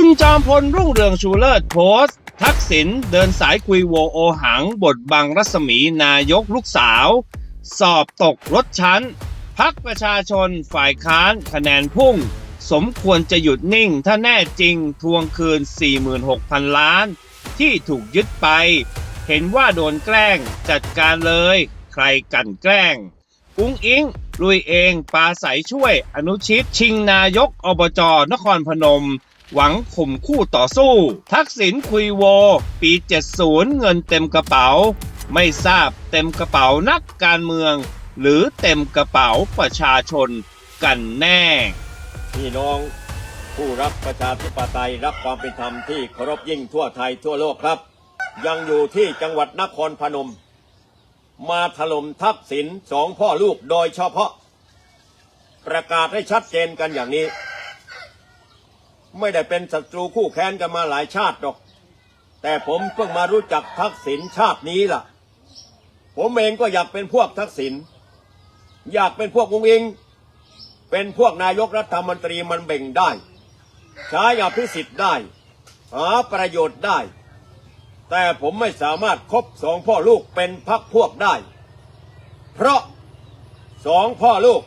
คุณจอมพลรุ่งเรืองชูเลิศโพสต์ ทักษิณเดินสายคุยโวโอหัง บทบังรัศมีนายกลูกสาว สอบตกรถชั้น พักประชาชนฝ่ายค้านคะแนนพุ่ง สมควรจะหยุดนิ่งถ้าแน่จริงทวงคืน 46,000 ล้าน ที่ถูกยึดไป เห็นว่าโดนแกล้งจัดการเลย ใครกันแกล้ง อุ้งอิงลุยเองปลาใสช่วยอนุชิต ชิงนายกอบจนครพนม หวังข่มคู่ต่อสู้ ทักษิณคุยโว ปี 70 เงินเต็มกระเป๋า ไม่ทราบเต็มกระเป๋านักการเมือง หรือเต็มกระเป๋าประชาชนกันแน่ พี่น้องผู้รักประชาธิปไตยรักความเป็นธรรมที่เคารพยิ่งทั่วไทยทั่วโลกครับ ยังอยู่ที่จังหวัดนครพนม มาถล่มทักษิณสองพ่อลูกโดยเฉพาะ ประกาศให้ชัดเจนกันอย่างนี้ ไม่ได้เป็นศัตรูคู่แค้นกันมาหลายชาติหรอก แต่ผมเพิ่งมารู้จักทักษิณชาตินี้ล่ะ ผมเองก็อยากเป็นพวกทักษิณอยากเป็นพวกวงอิง เป็นพวกนายกรัฐมนตรีมันเบ่งได้ใช้อภิสิทธิ์ได้ หาประโยชน์ได้ แต่ผมไม่สามารถคบสองพ่อลูกเป็นพักพวกได้ เพราะสองพ่อลูก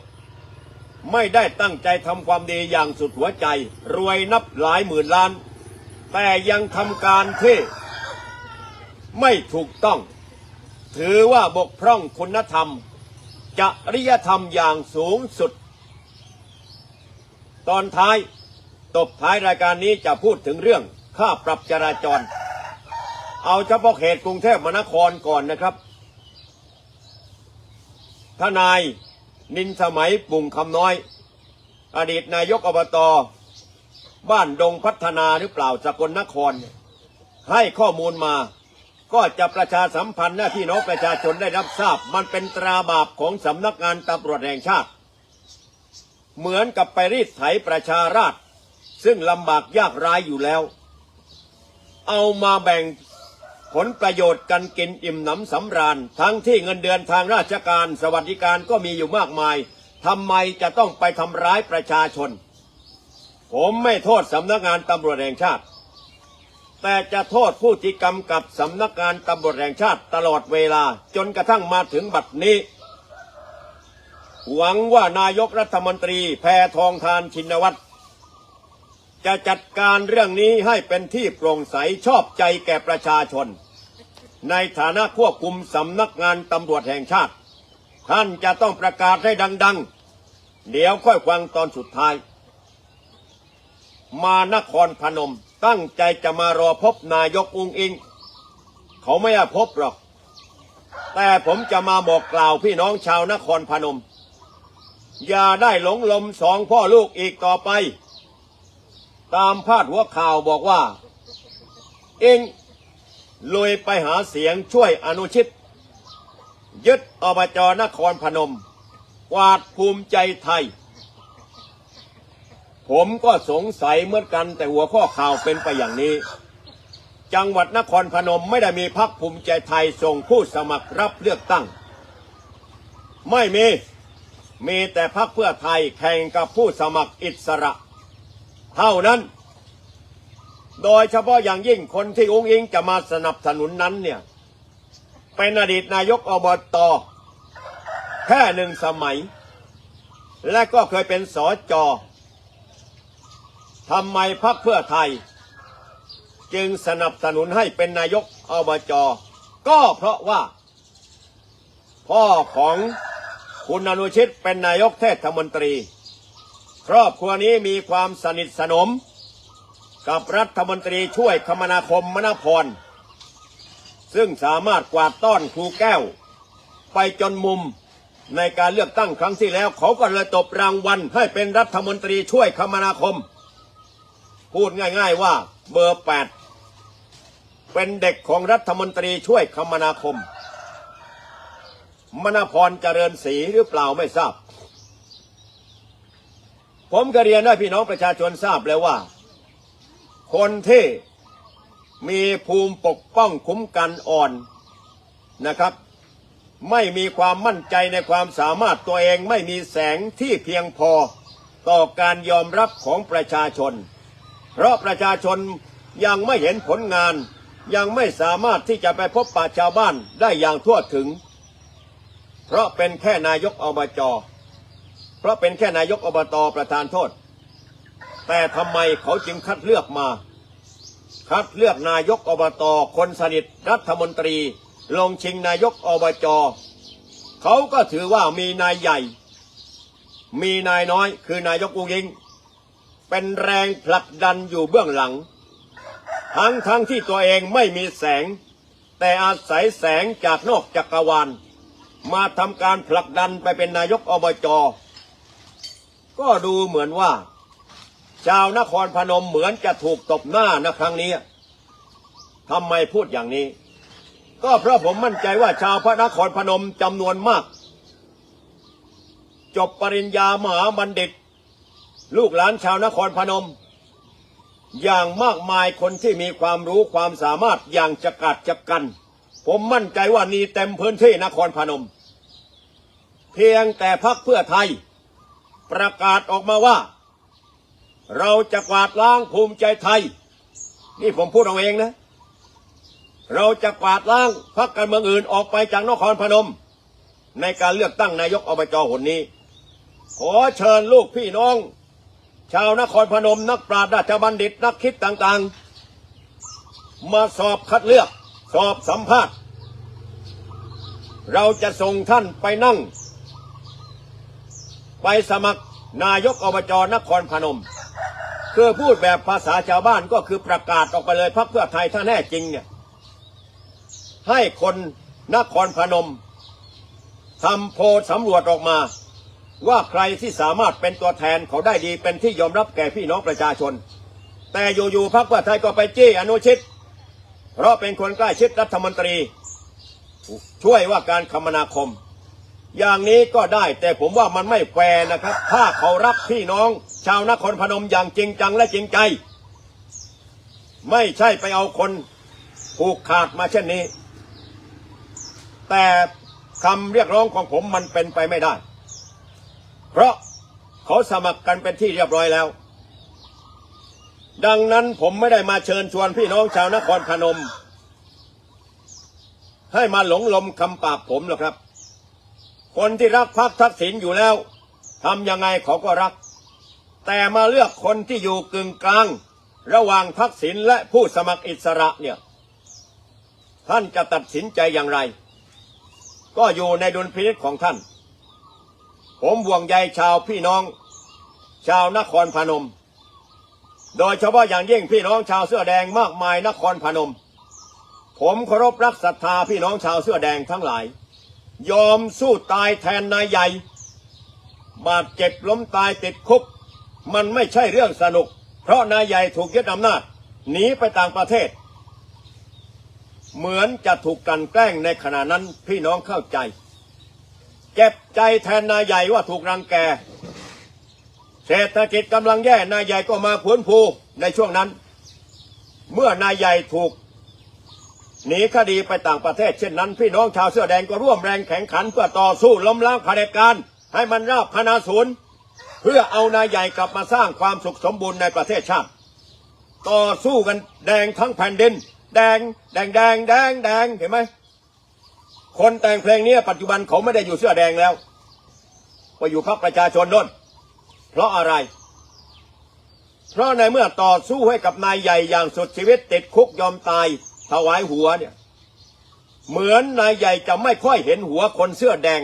ไม่ได้ตั้งใจทำความดีอย่างสุดหัวใจ รวยนับหลายหมื่นล้าน แต่ยังทำการที่ไม่ถูกต้อง ถือว่าบกพร่องคุณธรรมจริยธรรมอย่างสูงสุด ตอนท้ายตบท้ายรายการนี้จะพูดถึงเรื่องค่าปรับจราจร เอาเฉพาะเขตกรุงเทพมหานครก่อนนะครับทนาย นินสมัยปุ่งคำน้อย อดีตนายกอบตบ้านดงพัฒนาหรือเปล่าสกลนคร ให้ข้อมูลมาก็จะประชาสัมพันธ์หน้าที่น้องประชาชนได้รับทราบ มันเป็นตราบาปของสำนักงานตำรวจแห่งชาติ เหมือนกับไปรีดไถประชาราษฎร์ซึ่งลำบากยากรายอยู่แล้ว เอามาแบ่ง ผลประโยชน์กันกินอิ่มหนำสำราญ ทั้งที่เงินเดือนทางราชการสวัสดิการก็มีอยู่มากมายทำไมจะต้องไปทำร้ายประชาชน ผมไม่โทษสำนักงานตำรวจแห่งชาติ แต่จะโทษผู้ที่กำกับสำนักงานตำรวจแห่งชาติตลอดเวลาจนกระทั่งมาถึงบัดนี้ หวังว่านายกรัฐมนตรีแพทองทานชินวัตร จะจัดการเรื่องนี้ให้เป็นที่โปร่งใสชอบใจแก่ประชาชน ในฐานะควบคุมสำนักงานตำรวจแห่งชาติ ท่านจะต้องประกาศให้ดัง ๆ เดี๋ยวค่อยฟังตอนสุดท้าย มานครพนมตั้งใจจะมารอพบนายกอุงอิง เขาไม่ได้พบหรอก แต่ผมจะมาบอกกล่าวพี่น้องชาวนครพนม อย่าได้หลงลมสองพ่อลูกอีกต่อไป ตามพาดหัวข่าวบอกว่า เองลุยไปหาเสียงช่วยอนุชิต ยึดอบจนครพนม กวาดภูมิใจไทย ผมก็สงสัยเหมือนกันแต่หัวข้อข่าวเป็นไปอย่างนี้ จังหวัดนครพนมไม่ได้มีพักภูมิใจไทยส่งผู้สมัครรับเลือกตั้ง ไม่มีมีแต่พักเพื่อไทยแข่งกับผู้สมัครอิสระ เท่านั้น โดยเฉพาะอย่างยิ่งคนที่อุ้งอิงจะมาสนับสนุนนั้นเนี่ย เป็นอดีตนายกอบตแค่หนึ่งสมัย และก็เคยเป็นสอจอทำไมพักเพื่อไทย จึงสนับสนุนให้เป็นนายกอบจก็เพราะว่า พ่อของคุณอนุชิตเป็นนายกเทศมนตรี ครอบครัวนี้มีความสนิทสนม กับรัฐมนตรีช่วยคมนาคมมนาพร ซึ่งสามารถกวาดต้อนครูแก้ว ไปจนมุมในการเลือกตั้งครั้งที่แล้ว เขาก็เลยตบรางวัลให้เป็นรัฐมนตรีช่วยคมนาคม พูดง่ายๆว่าเบอร์แปดเป็นเด็กของรัฐมนตรีช่วยคมนาคม มนาพรเจริญศรีหรือเปล่าไม่ทราบ ผมก็เรียนให้พี่น้องประชาชนทราบแล้วว่า คนที่มีภูมิปกป้องคุ้มกันอ่อนนะครับ ไม่มีความมั่นใจในความสามารถตัวเองไม่มีแสงที่เพียงพอต่อการยอมรับของประชาชน เพราะประชาชนยังไม่เห็นผลงาน ยังไม่สามารถที่จะไปพบปะชาวบ้านได้อย่างทั่วถึง เพราะเป็นแค่นายกอบจ เพราะเป็นแค่นายกอบตอประธานโทษ แต่ทำไมเขาจึงคัดเลือกมา คัดเลือกนายกอบตอคนสนิทรัฐมนตรี ลงชิงนายกอบจเขาก็ถือว่ามีนายใหญ่ มีนายน้อยคือนายกอุงยิง เป็นแรงผลักดันอยู่เบื้องหลัง ทั้งทั้งที่ตัวเองไม่มีแสง แต่อาศัยแสงจากนอกจักรวาล มาทำการผลักดันไปเป็นนายกอบจ ก็ดูเหมือนว่า ชาวนครพนมเหมือนจะถูกตบหน้านะครั้งนี้ทำไมพูดอย่างนี้ ก็เพราะผมมั่นใจว่าชาวพระนครพนมจำนวนมาก จบปริญญามหาบัณฑิต ลูกหลานชาวนครพนม อย่างมากมายคนที่มีความรู้ความสามารถอย่างจะกัดจะกัน ผมมั่นใจว่านี่เต็มพื้นที่นครพนม เพียงแต่พักเพื่อไทย ประกาศออกมาว่า เราจะกวาดล้างภูมิใจไทย นี่ผมพูดเอาเองนะ เราจะกวาดล้างพรรคการเมืองอื่นออกไปจากนครพนม ในการเลือกตั้งนายกอบจหนนี้ ขอเชิญลูกพี่น้อง ชาวนครพนมนักปราชญ์ราชบัณฑิตนักคิดต่างๆ มาสอบคัดเลือก สอบสัมภาษณ์ เราจะส่งท่านไปนั่ง ไปสมัครนายกอบจนครพนม คือพูดแบบภาษาชาวบ้านก็คือประกาศออกไปเลยพรรคเพื่อไทยถ้าแน่จริงเนี่ยให้คนนครพนมทำโพลสำรวจออกมา ว่าใครที่สามารถเป็นตัวแทนเขาได้ดีเป็นที่ยอมรับแก่พี่น้องประชาชน แต่อยู่ๆพรรคเพื่อไทยก็ไปจี้อนุชิต เพราะเป็นคนใกล้ชิดรัฐมนตรี ช่วยว่าการคมนาคม อย่างนี้ก็ได้แต่ผมว่ามันไม่แฟร์นะครับ ถ้าเขารักพี่น้อง ชาวนครพนมอย่างจริงจังและจริงใจ ไม่ใช่ไปเอาคนผูกขาดมาเช่นนี้ แต่คำเรียกร้องของผมมันเป็นไปไม่ได้ เพราะเขาสมัครกันเป็นที่เรียบร้อยแล้ว ดังนั้นผมไม่ได้มาเชิญชวนพี่น้องชาวนครพนม ให้มาหลงลมคำปากผมหรอกครับ คนที่รักพรรคทักษิณอยู่แล้วทำยังไงเขาก็รัก แต่มาเลือกคนที่อยู่กึ่งกลาง ระหว่างทักษิณและผู้สมัครอิสระเนี่ย ท่านจะตัดสินใจอย่างไร ก็อยู่ในดุลพินิจของท่าน ผมห่วงใยชาวพี่น้อง ชาวนครพนม โดยเฉพาะอย่างยิ่งพี่น้องชาวเสื้อแดงมากมายนครพนม ผมเคารพรักศรัทธาพี่น้องชาวเสื้อแดงทั้งหลาย ยอมสู้ตายแทนนายใหญ่ บาดเจ็บล้มตายติดคุก มันไม่ใช่เรื่องสนุก เพราะนายใหญ่ถูกยึดอำนาจหนีไปต่างประเทศ เหมือนจะถูกกันแกล้งในขณะนั้นพี่น้องเข้าใจ เจ็บใจแทนนายใหญ่ว่าถูกรังแก เศรษฐกิจกำลังแย่นายใหญ่ก็มาผวนผูในช่วงนั้น เมื่อนายใหญ่ถูก หนีคดีไปต่างประเทศเช่นนั้น พี่น้องชาวเสื้อแดงก็ร่วมแรงแข่งขันเพื่อต่อสู้ล้มล้างเผด็จการ ให้มันราบพนาศูนย์เพื่อเอานายใหญ่กลับมาสร้างความสุขสมบูรณ์ในประเทศชาติ ต่อสู้กันแดงทั้งแผ่นดิน แดง แดงแดงแดงแดงเห็นไหมคนแต่งเพลงนี้ปัจจุบันเขาไม่ได้อยู่เสื้อแดงแล้วไปอยู่พรรคประชาชนน่นเพราะอะไร เพราะในเมื่อต่อสู้ให้กับนายใหญ่อย่างสุดชีวิตติดคุกยอมตาย ถวายหัวเนี่ย เหมือนนายใหญ่จะไม่ค่อยเห็นหัวคนเสื้อแดง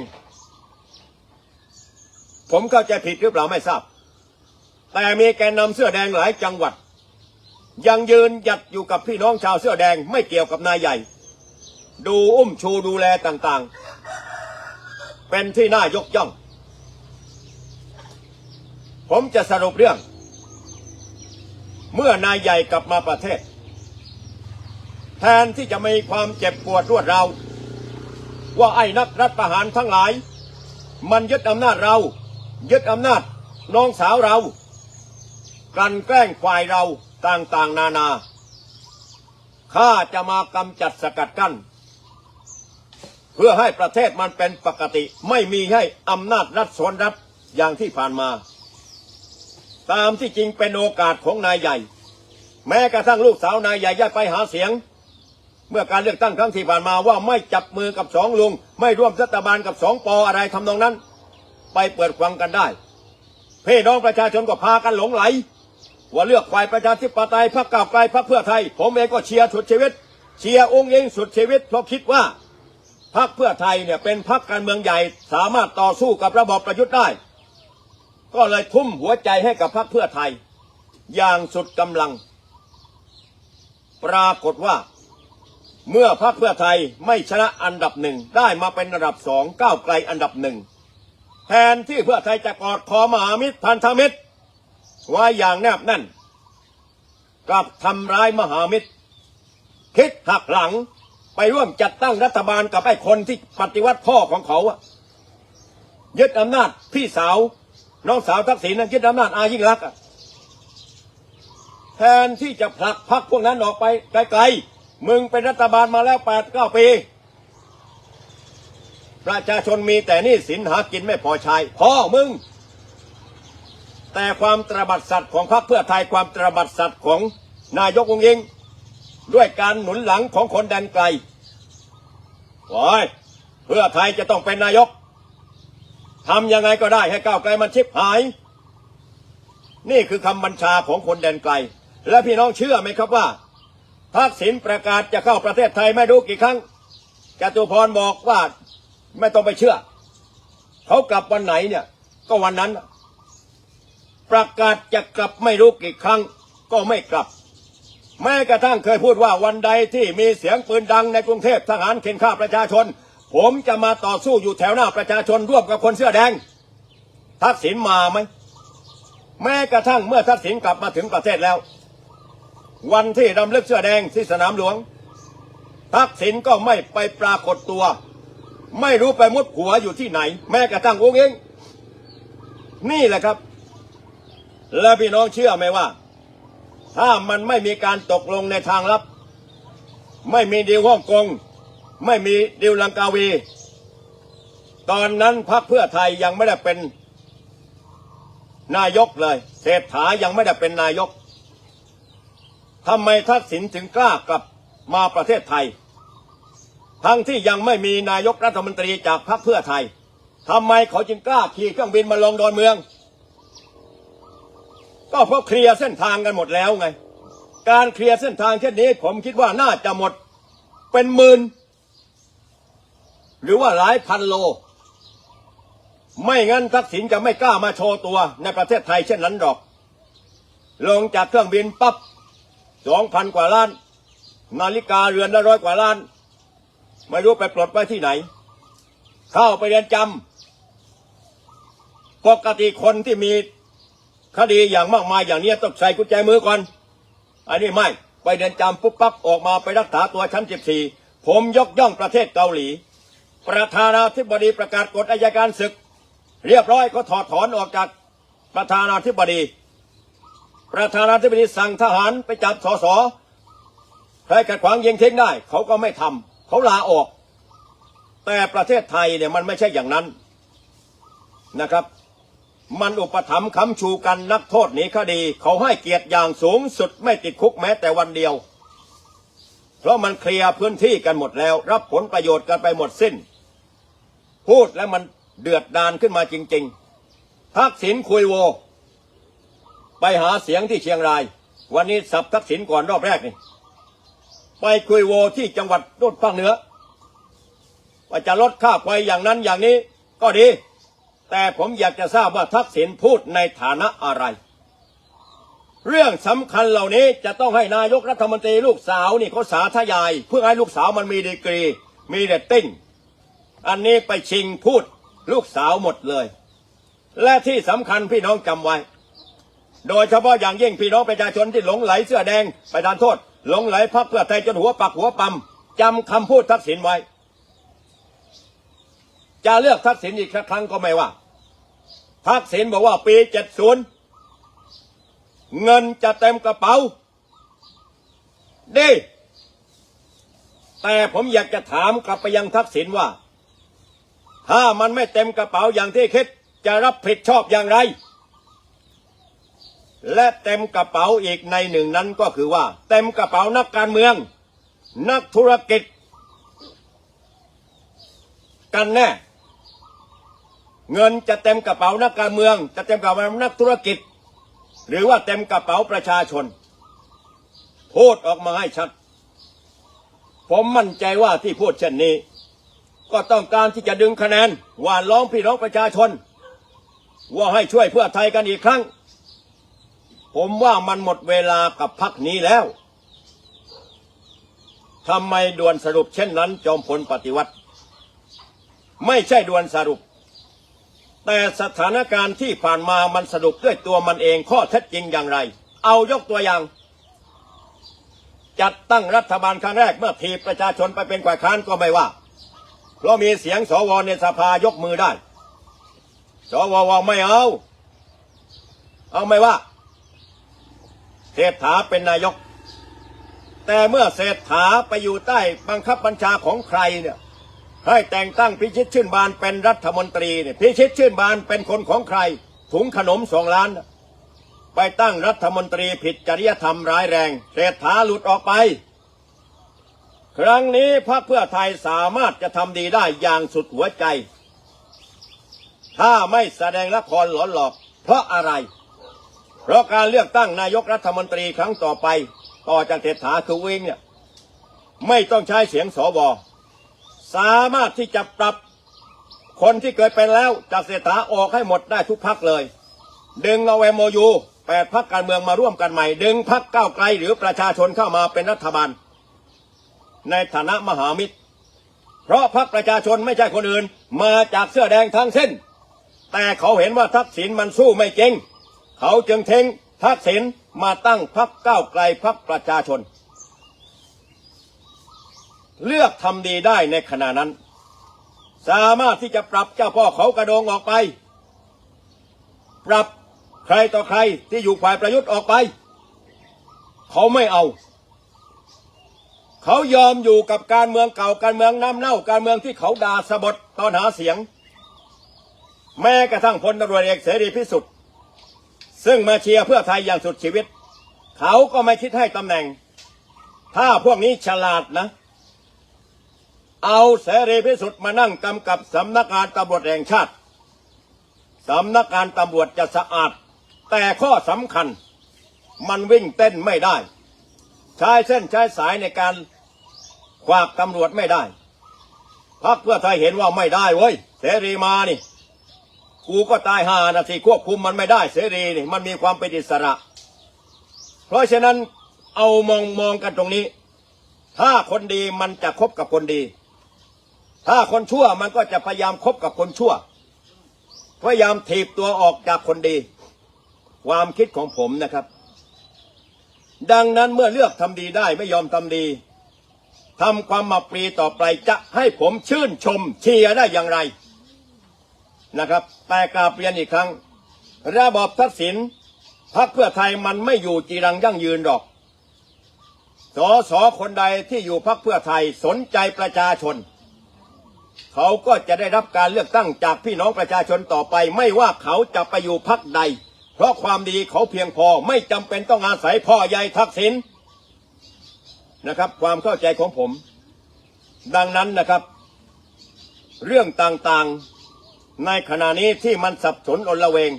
ผมเข้าใจผิดหรือเปล่าไม่ทราบ แต่มีแกนนำเสื้อแดงหลายจังหวัด ยังยืนหยัดอยู่กับพี่น้องชาวเสื้อแดงไม่เกี่ยวกับนายใหญ่ ดูอุ้มชูดูแลต่างๆ เป็นที่น่ายกย่อง ผมจะสรุปเรื่อง เมื่อนายใหญ่กลับมาประเทศ แทนที่จะมีความเจ็บปวดรวดเรา ว่าไอ้นักรัฐประหารทั้งหลาย มันยึดอำนาจเรา ยึดอำนาจน้องสาวเรา กันแกล้งฝ่ายเราต่างๆ นานาข้าจะมากำจัดสกัดกั้น เพื่อให้ประเทศมันเป็นปกติไม่มีให้อำนาจรัฐสวนรัฐอย่างที่ผ่านมา ตามที่จริงเป็นโอกาสของนายใหญ่ แม้กระทั่งลูกสาวนายใหญ่ย่าไปหาเสียง เมื่อการเลือกตั้งครั้งที่ผ่านมาว่าไม่จับมือกับสองลุง ไม่ร่วมรัฐบาลกับสองปออะไรทำนองนั้น ไปเปิดฟังกันได้พี่น้องประชาชนก็พากันหลงไหล ว่าเลือกฝ่ายประชาธิปไตยพรรคก้าวไกลพรรคเพื่อไทย ผมเองก็เชียร์สุดชีวิต เชียร์องค์เองสุดชีวิต เพราะคิดว่าพรรคเพื่อไทยเนี่ยเป็นพรรคการเมืองใหญ่สามารถต่อสู้กับระบอบประยุทธ์ได้ ก็เลยทุ่มหัวใจให้กับพรรคเพื่อไทย อย่างสุดกำลัง ปรากฏว่า เมื่อพรรคเพื่อไทยไม่ชนะอันดับหนึ่งได้มาเป็นอันดับสองก้าวไกลอันดับหนึ่งแทนที่เพื่อไทยจะกอดคอมหามิตรพันธมิตรไว้อย่างแนบแน่นกลับทำร้ายมหามิตร คิดหักหลังไปร่วมจัดตั้งรัฐบาลกับไอ้คนที่ปฏิวัติพ่อของเขาอะยึดอำนาจพี่สาว น้องสาวทักษิณนั้นยึดอำนาจอายิ่งรักษณ์อะแทนที่จะผลักพรรคพวกนั้นออกไปไกลๆ มึงเป็นรัฐบาลมาแล้วแปดเก้าปี ประชาชนมีแต่นี่สินหากินไม่พอใช้พ่อมึง แต่ความตระบัดสัตว์ของพรรคเพื่อไทยความตระบัดสัตว์ของนายกองยิง ด้วยการหนุนหลังของคนแดนไกลโอ้ยเพื่อไทยจะต้องเป็นนายกทำยังไงก็ได้ให้ก้าวไกลมันชิบหาย นี่คือคำบัญชาของคนแดนไกล และพี่น้องเชื่อไหมครับว่า ทักษิณประกาศจะเข้าประเทศไทยไม่รู้กี่ครั้งจตุพรบอกว่าไม่ต้องไปเชื่อ เขากลับวันไหนเนี่ย ก็วันนั้น ประกาศจะกลับไม่รู้กี่ครั้ง ก็ไม่กลับ แม้กระทั่งเคยพูดว่าวันใดที่มีเสียงปืนดังในกรุงเทพทหารเข็นฆ่าประชาชน ผมจะมาต่อสู้อยู่แถวหน้าประชาชนร่วมกับคนเสื้อแดง ทักษิณมาไหมแม้กระทั่งเมื่อทักษิณกลับมาถึงประเทศแล้ว วันที่รำลึกเสื้อแดงที่สนามหลวง ทักษิณก็ไม่ไปปรากฏตัว ไม่รู้ไปมุดหัวอยู่ที่ไหน แม้กระทั่งองค์เองนี่แหละครับ และพี่น้องเชื่อไหมว่า ถ้ามันไม่มีการตกลงในทางลับ ไม่มีดีลฮ่องกง ไม่มีดีลลังกาวี ตอนนั้นพรรคเพื่อไทยยังไม่ได้เป็นนายกเลยเศรษฐายังไม่ได้เป็นนายก ทำไมทักษิณถึงกล้ากลับมาประเทศไทย ทั้งที่ยังไม่มีนายกรัฐมนตรีจากพรรคเพื่อไทยทำไมเขาจึงกล้าขี่เครื่องบินมาลงดอนเมือง ก็เพราะเคลียร์เส้นทางกันหมดแล้วไง การเคลียร์เส้นทางเช่นนี้ผมคิดว่าน่าจะหมดเป็นหมื่นหรือว่าหลายพันโล ไม่งั้นทักษิณจะไม่กล้ามาโชว์ตัวในประเทศไทยเช่นนั้นหรอก ลงจากเครื่องบินปั๊บ สองพันกว่าล้าน นาฬิกาเรือนละร้อยกว่าล้าน ไม่รู้ไปปลดไว้ที่ไหน เข้าไปเรียนจำปกติคนที่มีคดีอย่างมากมายอย่างนี้ต้องใส่กุญแจมือก่อน อันนี้ไม่ ไปเดินจำปุ๊บปั๊บออกมาไปรักษาตัวชั้น 14 ผมยกย่องประเทศเกาหลี ประธานาธิบดีประกาศกฎอายการศึก เรียบร้อยเขาถอดถอนออกจากประธานาธิบดี ประธานาธิบดีสั่งทหารไปจับสสใครขัดขวางยิงทิ้งได้ เขาก็ไม่ทำเขาลาออก แต่ประเทศไทยเนี่ยมันไม่ใช่อย่างนั้นนะครับ มันอุปถัมภ์ค้ำชูกันนักโทษหนีคดี เขาให้เกียรติอย่างสูงสุดไม่ติดคุกแม้แต่วันเดียว เพราะมันเคลียร์พื้นที่กันหมดแล้ว รับผลประโยชน์กันไปหมดสิ้น พูดแล้วมันเดือดดานขึ้นมาจริง ๆ ทักษิณคุยโว ไปหาเสียงที่เชียงราย วันนี้สับทักษิณก่อนรอบแรกนี่ ไปคุยโวที่จังหวัดโน่นภาคเหนือว่าจะลดค่าไฟอย่างนั้นอย่างนี้ก็ดี แต่ผมอยากจะทราบว่าทักษิณพูดในฐานะอะไร เรื่องสำคัญเหล่านี้จะต้องให้นายกรัฐมนตรีลูกสาวนี่เขาสาธยาย เพื่อให้ลูกสาวมันมีดีกรี มีเรตติ้งอันนี้ไปชิงพูดลูกสาวหมดเลย และที่สำคัญพี่น้องจำไว้ โดยเฉพาะอย่างยิ่งพี่น้องประชาชนที่หลงไหลเสื้อแดงไปทานโทษ หลงไหลพักเพื่อไทยจนหัวปักหัวปั๊มจำคำพูดทักษิณไว้ จะเลือกทักษิณอีกสักครั้งก็ไม่ว่า ทักษิณบอกว่าปีเจ็ดศูนย์เงินจะเต็มกระเป๋าดีแต่ผมอยากจะถามกลับไปยังทักษิณว่า ถ้ามันไม่เต็มกระเป๋าอย่างที่คิดจะรับผิดชอบอย่างไร และเต็มกระเป๋าอีกในหนึ่งนั้นก็คือว่า เต็มกระเป๋านักการเมือง นักธุรกิจ กันแน่ เงินจะเต็มกระเป๋านักการเมือง จะเต็มกระเป๋านักธุรกิจ หรือว่าเต็มกระเป๋าประชาชนพูดออกมาให้ชัด ผมมั่นใจว่าที่พูดเช่นนี้ ก็ต้องการที่จะดึงคะแนนหว่านล้อมพี่น้องประชาชน ว่าให้ช่วยเพื่อไทยกันอีกครั้ง ผมว่ามันหมดเวลากับพักนี้แล้วทำไมด่วนสรุปเช่นนั้น จอมพลปฏิวัติ ไม่ใช่ด่วนสรุป แต่สถานการณ์ที่ผ่านมามันสรุปด้วยตัวมันเองข้อเท็จจริงอย่างไร เอายกตัวอย่าง จัดตั้งรัฐบาลครั้งแรกเมื่อทีประชาชนไปเป็นฝ่ายค้านก็ไม่ว่า เพราะมีเสียงสวในสภายกมือได้สววไม่เอา เอาไม่ว่า เศรษฐาเป็นนายก แต่เมื่อเศรษฐาไปอยู่ใต้บังคับบัญชาของใครเนี่ยให้แต่งตั้งพิชิตชื่นบานเป็นรัฐมนตรีเนี่ยพิชิตชื่นบานเป็นคนของใคร ถุงขนมสองล้าน ไปตั้งรัฐมนตรีผิดจริยธรรมร้ายแรงเศรษฐาหลุดออกไป ครั้งนี้พรรคเพื่อไทยสามารถจะทำดีได้อย่างสุดหัวใจ ถ้าไม่แสดงละครหลอนหลอกเพราะอะไร เพราะการเลือกตั้งนายกรัฐมนตรีครั้งต่อไป ต่อจากเศรษฐาคือวิงเนี่ยไม่ต้องใช้เสียงสวสามารถที่จะปรับคนที่เคยเป็นแล้วจากเศรษฐาออกให้หมดได้ทุกพักเลย ดึงเอาเอโมยูแปดพักการเมืองมาร่วมกันใหม่ ดึงพักก้าวไกลหรือประชาชนเข้ามาเป็นรัฐบาล ในฐานะมหามิตร เพราะพักประชาชนไม่ใช่คนอื่น มาจากเสื้อแดงทั้งเส้น แต่เขาเห็นว่าทักษิณมันสู้ไม่เก่ง เขาจึงเทงทักษิณมาตั้งพักก้าวไกลพักประชาชน เลือกทำดีได้ในขณะนั้น สามารถที่จะปรับเจ้าพ่อเขากระโดงออกไป ปรับใครต่อใครที่อยู่ฝ่ายประยุทธ์ออกไป เขาไม่เอา เขายอมอยู่กับการเมืองเก่าการเมืองน้ำเน่าการเมืองที่เขาด่าสะบดตอนหาเสียง แม้กระทั่งพลตำรวจเอกเสรีพิสุทธิ์ ซึ่งมาเชียร์เพื่อไทยอย่างสุดชีวิต เขาก็ไม่คิดให้ตำแหน่ง ถ้าพวกนี้ฉลาดนะ เอาเสรีพิสุทธิ์มานั่งกำกับสำนักงานตำรวจแห่งชาติสำนักงานตำรวจจะสะอาด แต่ข้อสำคัญ มันวิ่งเต้นไม่ได้ ใช้เส้นใช้สายในการขวากตำรวจไม่ได้พักเพื่อไทยเห็นว่าไม่ได้เว้ยเสรีมานี่ กูก็ตายห่านะสิควบคุมมันไม่ได้เสรีนี่มันมีความเป็นอิสระ เพราะฉะนั้นเอามองมองกันตรงนี้ ถ้าคนดีมันจะคบกับคนดี ถ้าคนชั่วมันก็จะพยายามคบกับคนชั่ว พยายามถีบตัวออกจากคนดี ความคิดของผมนะครับ ดังนั้นเมื่อเลือกทำดีได้ไม่ยอมทำดีทำความมาปรีต่อไปจะให้ผมชื่นชมเชียร์ได้อย่างไร นะครับ แต่กาบเรียนอีกครั้ง ระบอบทักษิณพรรคเพื่อไทยมันไม่อยู่จีรังยั่งยืนหรอก สอสอคนใดที่อยู่พรรคเพื่อไทยสนใจประชาชน เขาก็จะได้รับการเลือกตั้งจากพี่น้องประชาชนต่อไป ไม่ว่าเขาจะไปอยู่พรรคใด เพราะความดีเขาเพียงพอไม่จำเป็นต้องอาศัยพ่อใหญ่ทักษิณนะครับ ความเข้าใจของผม ดังนั้นนะครับ เรื่องต่างๆ ในขณะนี้ที่มันสับสนอนละเวง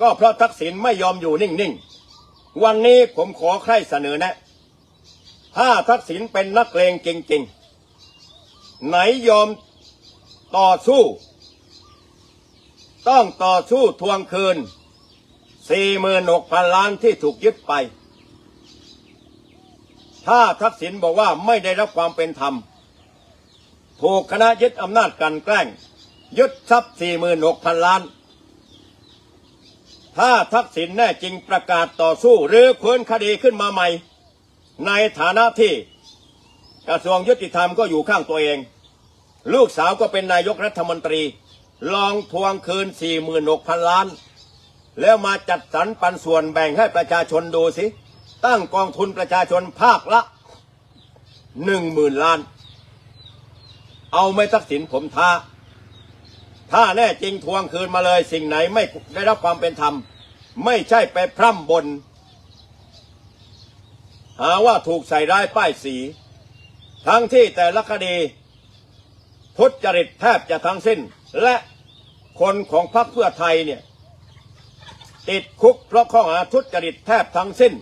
ก็เพราะทักษิณไม่ยอมอยู่นิ่งๆ วันนี้ผมขอใครเสนอแนะ ถ้าทักษิณเป็นนักเลงจริงๆ ไหนยอมต่อสู้ ต้องต่อสู้ทวงคืน 46,000 ล้านที่ถูกยึดไป ถ้าทักษิณบอกว่าไม่ได้รับความเป็นธรรม ถูกคณะยึดอำนาจกันแกล้ง ยึดทรัพย์46,000ล้าน ถ้าทักษิณแน่จริงประกาศต่อสู้หรือคืนคดีขึ้นมาใหม่ ในฐานะที่กระทรวงยุติธรรมก็อยู่ข้างตัวเอง ลูกสาวก็เป็นนายกรัฐมนตรี ลองทวงคืน46,000ล้าน แล้วมาจัดสรรปันส่วนแบ่งให้ประชาชนดูสิ ตั้งกองทุนประชาชนภาคละหนึ่งหมื่นล้าน เอาไม่ทักษิณผมท้า ถ้าแน่จริงทวงคืนมาเลย สิ่งไหนไม่ได้รับความเป็นธรรม ไม่ใช่ไปพร่ำบน หาว่าถูกใส่ร้ายป้ายสี ทั้งที่แต่ละคดีทุจริตแทบจะทั้งสิ้น และคนของพรรคเพื่อไทยเนี่ย ติดคุกเพราะข้อหาทุจริตแทบทั้งสิ้น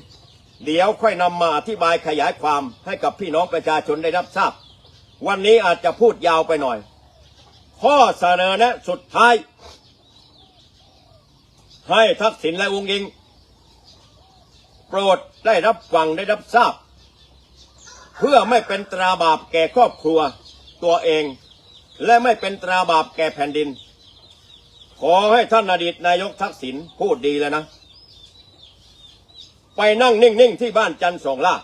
เดี๋ยวค่อยนำมาอธิบายขยายความให้กับพี่น้องประชาชนได้รับทราบ วันนี้อาจจะพูดยาวไปหน่อย ข้อเสนอแนะสุดท้าย ให้ทักษิณและวงยิง โปรดได้รับฟังได้รับทราบ เพื่อไม่เป็นตราบาปแก่ครอบครัวตัวเอง และไม่เป็นตราบาปแก่แผ่นดิน ขอให้ท่านอดีตนายกทักษิณพูดดีแล้วนะ ไปนั่งนิ่ง ๆ ที่บ้านจันทร์สองล่า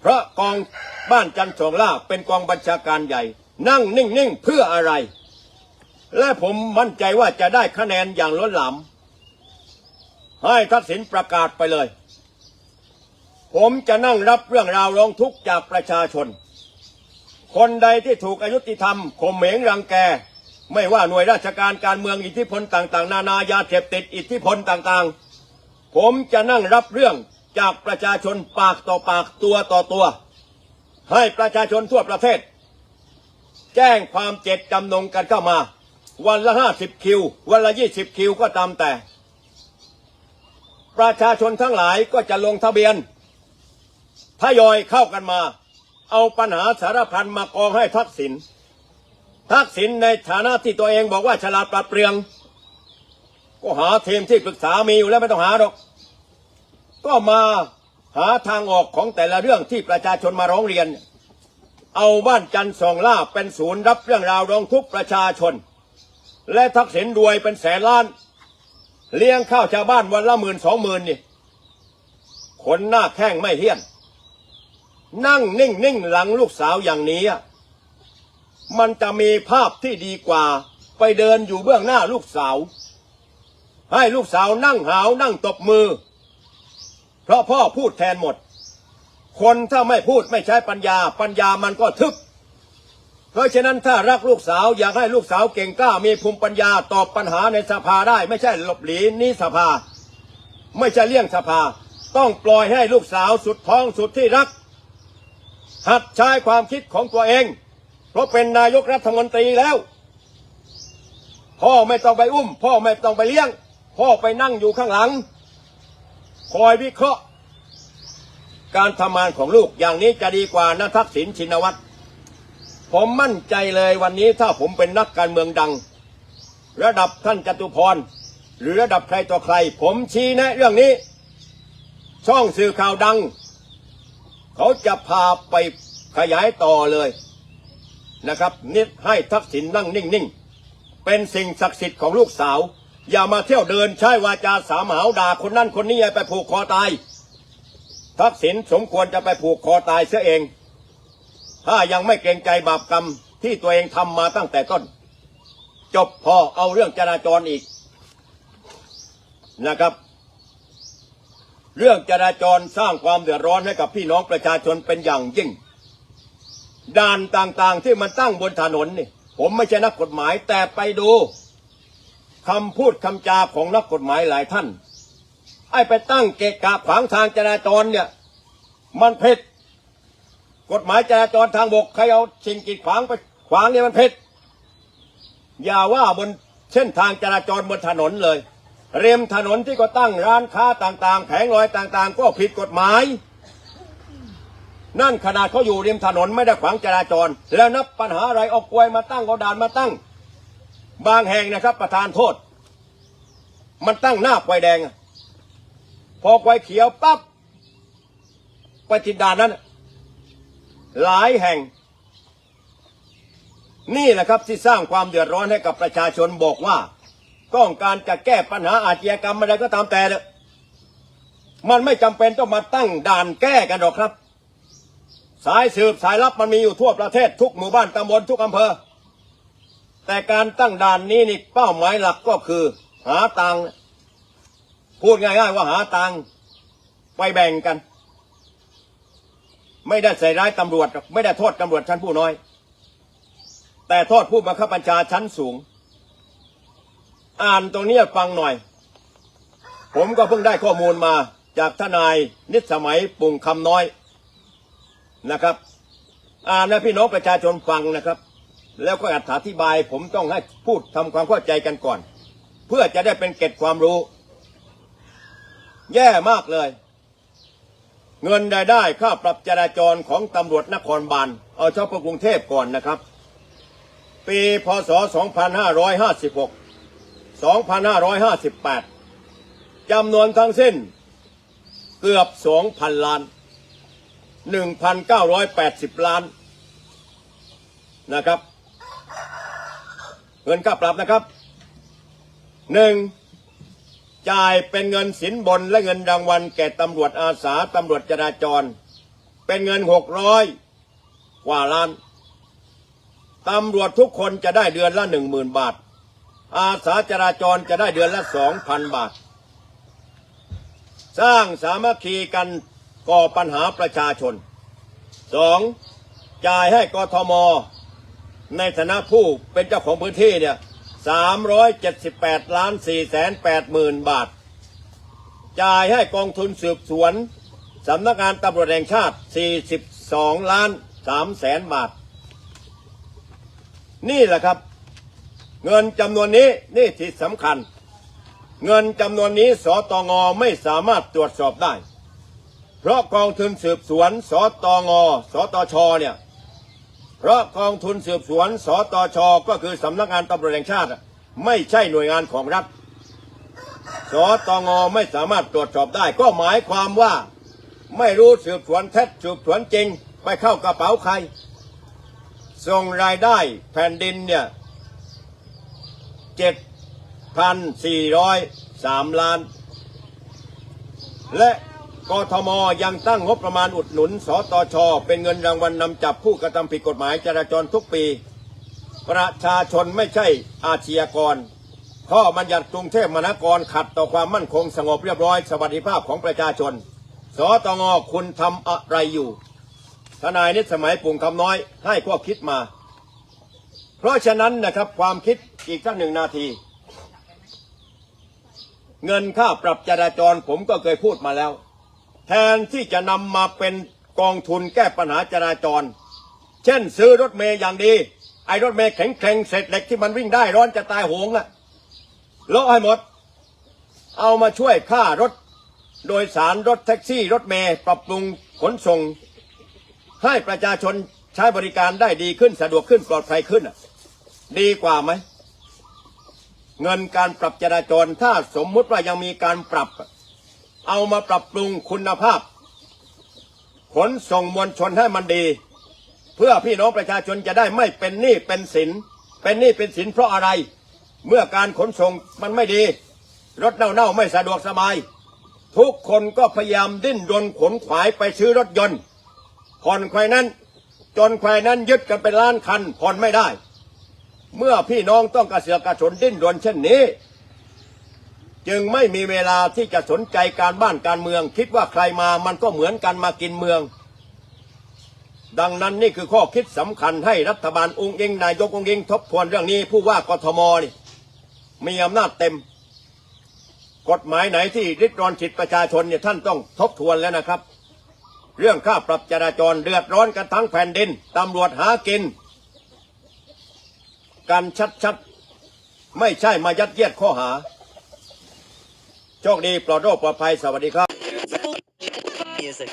เพราะกองบ้านจันทร์สองล่าเป็นกองบัญชาการใหญ่ นั่งนิ่งๆเพื่ออะไร และผมมั่นใจว่าจะได้คะแนนอย่างล้นหลามให้ทักษิณประกาศไปเลย ผมจะนั่งรับเรื่องราวร้องทุกข์จากประชาชน คนใดที่ถูกอายุติธรรมข่มเหงรังแก ไม่ว่าหน่วยราชการการเมืองอิทธิพลต่าง ๆ นานายาเสพติดอิทธิพลต่างๆ ผมจะนั่งรับเรื่องจากประชาชนปากต่อปากตัวต่อตัว ให้ประชาชนทั่วประเทศ แจ้งความเจ็ดจำนงกันเข้ามา วันละห้าสิบคิว วันละยี่สิบคิวก็ตามแต่ ประชาชนทั้งหลายก็จะลงทะเบียนทยอยเข้ากันมา เอาปัญหาสารพันมากองให้ทักษิณทักษิณในฐานะที่ตัวเองบอกว่าฉลาดปราดเปรื่องก็หาทีมที่ปรึกษามีอยู่แล้วไม่ต้องหาหรอก ก็มาหาทางออกของแต่ละเรื่องที่ประชาชนมาร้องเรียน เอาบ้านจันทร์สองล่าเป็นศูนย์รับเรื่องราวร้องทุกประชาชน และทักษิณรวยเป็นแสนล้าน เลี้ยงข้าวชาวบ้านวันละหมื่นสองหมื่นนี่คนหน้าแข้งไม่เฮี้ยน นั่งนิ่งนิ่งหลังลูกสาวอย่างนี้ มันจะมีภาพที่ดีกว่า ไปเดินอยู่เบื้องหน้าลูกสาว ให้ลูกสาวนั่งหาวนั่งตบมือ เพราะพ่อพูดแทนหมด คนถ้าไม่พูดไม่ใช้ปัญญา ปัญญามันก็ทึบ เพราะฉะนั้นถ้ารักลูกสาวอยากให้ลูกสาวเก่งกล้ามีภูมิปัญญาตอบปัญหาในสภาได้ ไม่ใช่หลบหลีนี่สภา ไม่ใช่เลี่ยงสภา ต้องปล่อยให้ลูกสาวสุดท้องสุดที่รัก หัดใช้ความคิดของตัวเอง เพราะเป็นนายกรัฐมนตรีแล้ว พ่อไม่ต้องไปอุ้ม พ่อไม่ต้องไปเลี้ยง พ่อไปนั่งอยู่ข้างหลัง คอยวิเคราะห์ การทำงานของลูกอย่างนี้จะดีกว่านะทักษิณชินวัตรผมมั่นใจเลยวันนี้ถ้าผมเป็นนักการเมืองดัง ระดับท่านจตุพร หรือระดับใครต่อใคร ผมชี้แนะเรื่องนี้ ช่องสื่อข่าวดัง เขาจะพาไปขยายต่อเลยนะครับนิดให้ทักษิณนั่งนิ่งๆ เป็นสิ่งศักดิ์สิทธิ์ของลูกสาว อย่ามาเที่ยวเดินใช้วาจาสามหาวด่าคนนั้นคนนี้ไปผูกคอตาย ทักษิณสมควรจะไปผูกคอตายเสียเอง ถ้ายังไม่เกรงใจบาปกรรมที่ตัวเองทำมาตั้งแต่ต้น จบพอเอาเรื่องจราจรอีกนะครับ เรื่องจราจรสร้างความเดือดร้อนให้กับพี่น้องประชาชนเป็นอย่างยิ่ง ด่านต่างๆที่มันตั้งบนถนนนี่ ผมไม่ใช่นักกฎหมายแต่ไปดูคำพูดคำจาของนักกฎหมายหลายท่าน ไอ้ไปตั้งเกะกะขวางทางจราจรเนี่ย มันผิดกฎหมายจราจรทางบกใครเอาสิ่งกีดขวางไปขวางเนี่ยมันผิดอย่าว่าบนเส้นทางจราจรบนถนนเลย เริมถนนที่ก็ตั้งร้านค้าต่างๆแผงลอยต่างๆ ก็ผิดกฎหมาย นั่นขนาดเขาอยู่ริมถนนไม่ได้ขวางจราจร แล้วนับปัญหาอะไรเอากวยมาตั้งเอาด่านมาตั้ง บางแห่งนะครับประธานโทษ มันตั้งหน้าไฟแดง อะพอไฟเขียวปั๊บไปติดด่านนั้น หลายแห่ง นี่แหละครับที่สร้างความเดือดร้อนให้กับประชาชนบอกว่าต้องการจะแก้ปัญหาอาชญากรรมอะไรก็ตามแต่เลยมันไม่จำเป็นต้องมาตั้งด่านแก้กันหรอกครับ สายสืบสายลับมันมีอยู่ทั่วประเทศทุกหมู่บ้านตำบลทุกอำเภอ แต่การตั้งด่านนี้นี่เป้าหมายหลักก็คือ หาตังค์ พูดง่ายๆว่าหาตังค์ไปแบ่งกัน ไม่ได้ใส่ร้ายตำรวจ ไม่ได้โทษตำรวจชั้นผู้น้อย แต่โทษผู้บังคับบัญชาชั้นสูง อ่านตรงนี้ฟังหน่อย ผมก็เพิ่งได้ข้อมูลมาจากทนายนิสมัยปุ่งคำน้อยนะครับ อ่านให้พี่น้องประชาชนฟังนะครับ แล้วก็อธิบายผมต้องให้พูดทำความเข้าใจกันก่อน เพื่อจะได้เป็นเกร็ดความรู้ แย่มากเลย เงินรายได้ค่าปรับจราจรของตำรวจนครบาลเอาเฉพาะกรุงเทพก่อนนะครับ ปีพศ 2556 2558 จำนวนทั้งสิ้นเกือบ 2,000 ล้าน 1,980 ล้านนะครับ เงินค่าปรับนะครับหนึ่ง จ่ายเป็นเงินสินบนและเงินรางวัลแก่ตำรวจอาสาตำรวจจราจร เป็นเงิน600กว่าล้านตำรวจทุกคนจะได้เดือนละหนึ่งหมื่นบาท อาสาจราจรจะได้เดือนละสองพันบาท สร้างสามัคคีกันก่อปัญหาประชาชนสองจ่ายให้กทม ในฐานะผู้เป็นเจ้าของพื้นที่เนี่ย สามร้อยเจ็ดสิบแปดล้านสี่แสนแปดหมื่นบาท จ่ายให้กองทุนสืบสวนสำนักงานตำรวจแห่งชาติสี่สิบสองล้านสามแสนบาท นี่แหละครับ เงินจำนวนนี้นี่ที่สำคัญ เงินจำนวนนี้สตงไม่สามารถตรวจสอบได้ เพราะกองทุนสืบสวนสตงสตชเนี่ย เพราะกองทุนสืบสวนสตชก็คือสำนักงานตำรวจแห่งชาติ ไม่ใช่หน่วยงานของรัฐสตงไม่สามารถตรวจสอบได้ ก็หมายความว่า ไม่รู้สืบสวนเท็จสืบสวนจริง ไปเข้ากระเป๋าใครส่งรายได้แผ่นดินเนี่ยเจ็ดพันสี่ร้อยสามล้าน และ กทมยังตั้งงบประมาณอุดหนุน สตช เป็นเงินรางวัลนำจับผู้กระทำผิดกฎหมายจราจรทุกปี ประชาชนไม่ใช่อาชญากร ข้อบัญญัติกรุงเทพมหานครขัดต่อความมั่นคงสงบเรียบร้อย สวัสดิภาพของประชาชน สตงคุณทำอะไรอยู่ ทนายนิสมัยปุ่งคำน้อยให้ข้อคิดมา เพราะฉะนั้นนะครับความคิดอีกสักหนึ่งนาทีเงินค่าปรับจราจรผมก็เคยพูดมาแล้ว ทนที่จะนำมาเป็นกองทุนแก้ปัญหาจราจร เช่นซื้อรถเมย์อย่างดี ไอ้รถเมย์แข็งแกร่งเสร็จเหล็กที่มันวิ่งได้ร้อนจะตายโหงอะเลาะให้หมด เอามาช่วยค่ารถ โดยสารรถแท็กซี่ รถเมย์ปรับปรุงขนส่ง ให้ประชาชนใช้บริการได้ดีขึ้นสะดวกขึ้นปลอดภัยขึ้นดีกว่าไหม เงินการปรับจราจรถ้าสมมุติว่ายังมีการปรับ เอามาปรับปรุงคุณภาพ ขนส่งมวลชนให้มันดี เพื่อพี่น้องประชาชนจะได้ไม่เป็นหนี้เป็นสิน เป็นหนี้เป็นสินเพราะอะไร เมื่อการขนส่งมันไม่ดี รถเน่าๆไม่สะดวกสบาย ทุกคนก็พยายามดิ้นรนขนขวายไปซื้อรถยนต์ผ่อนใครนั้น จนใครนั้นยึดกันเป็นล้านคันผ่อนไม่ได้ เมื่อพี่น้องต้องกระเสือกกระสนดิ้นรนเช่นนี้ จึงไม่มีเวลาที่จะสนใจการบ้านการเมือง คิดว่าใครมามันก็เหมือนกันมากินเมือง ดังนั้นนี่คือข้อคิดสำคัญให้รัฐบาลองค์เองนายกองค์เองทบทวนเรื่องนี้ผู้ว่ากทมนี่มีอำนาจเต็ม กฎหมายไหนที่ริดรอนสิทธิประชาชนเนี่ยท่านต้องทบทวนแล้วนะครับ เรื่องค่าปรับจราจรเดือดร้อนกันทั้งแผ่นดินตำรวจหากิน กันชัดๆไม่ใช่มายัดเยียดข้อหา โชคดีปลอดโรคปลอดภัย สวัสดีครับ music.